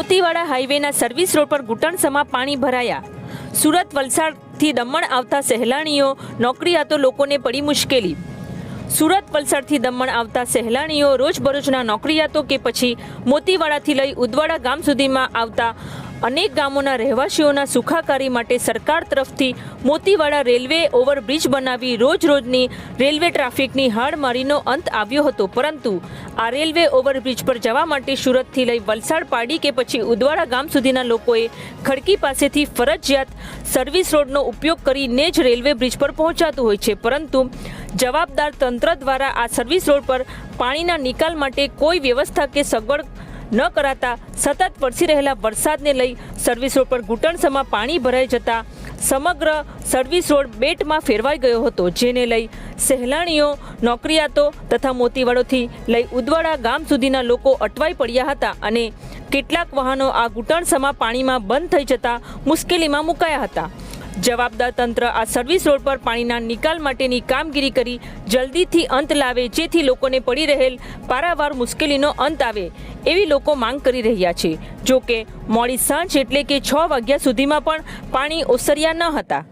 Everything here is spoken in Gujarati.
મોતીવાડા હાઈવેના સર્વિસ રોડ પર ઘૂંટણસમાં પાણી ભરાયા. સુરત વલસાડથી દમણ આવતા સહેલાણીઓ નોકરીયાતો લોકોને પડી મુશ્કેલી. સુરત વલસાડથી દમણ આવતા સહેલાણીઓ રોજબરોજના નોકરીયાતો કે પછી મોતીવાડાથી લઈ ઉદવાડા ગામ સુધીમાં આવતા અનેક ગામોના રહેવાસીઓના સુખાકારી માટે સરકાર તરફથી મોતીવાડા રેલવે ઓવરબ્રિજ બનાવી રોજ રોજની રેલવે ટ્રાફિકની હાડમારીનો અંત આવ્યો હતો. પરંતુ આ રેલવે ઓવરબ્રિજ પર જવા માટે સુરતથી લઈ વલસાડ પાડી કે પછી ઉદવાડા ગામ સુધીના લોકોએ ખડકી પાસેથી ફરજિયાત સર્વિસ રોડનો ઉપયોગ કરીને જ રેલવે બ્રિજ પર પહોંચાતું હોય છે. પરંતુ જવાબદાર તંત્ર દ્વારા આ સર્વિસ રોડ પર પાણીના નિકાલ માટે કોઈ વ્યવસ્થા કે સગવડ ન કરાતા સતત વરસી રહેલા વરસાદને લઈ સર્વિસ રોડ પર ઘૂંટણસમાં પાણી ભરાઈ જતા સમગ્ર સર્વિસ રોડ બેટમાં ફેરવાઈ ગયો હતો, જેને લઈ સહેલાણીઓ, નોકરિયાતો તથા મોતીવાડોથી લઈ ઉદવાડા ગામ સુધીના લોકો અટવાઈ પડ્યા હતા અને કેટલાક વાહનો આ ઘૂંટણસમાં પાણીમાં બંધ થઈ જતા મુશ્કેલીમાં મુકાયા હતા. જવાબદાર તંત્ર આ સર્વિસ રોડ પર પાણીના નિકાલ માટેની કામગીરી કરી જલ્દીથી અંત લાવે, જેથી લોકોને પડી રહેલ પારાવાર મુશ્કેલીનો અંત આવે એવી લોકો માંગ કરી રહ્યા છે. જોકે મોડી સાંજ એટલે કે છ વાગ્યા સુધીમાં પણ પાણી ઓસર્યા ન હતા.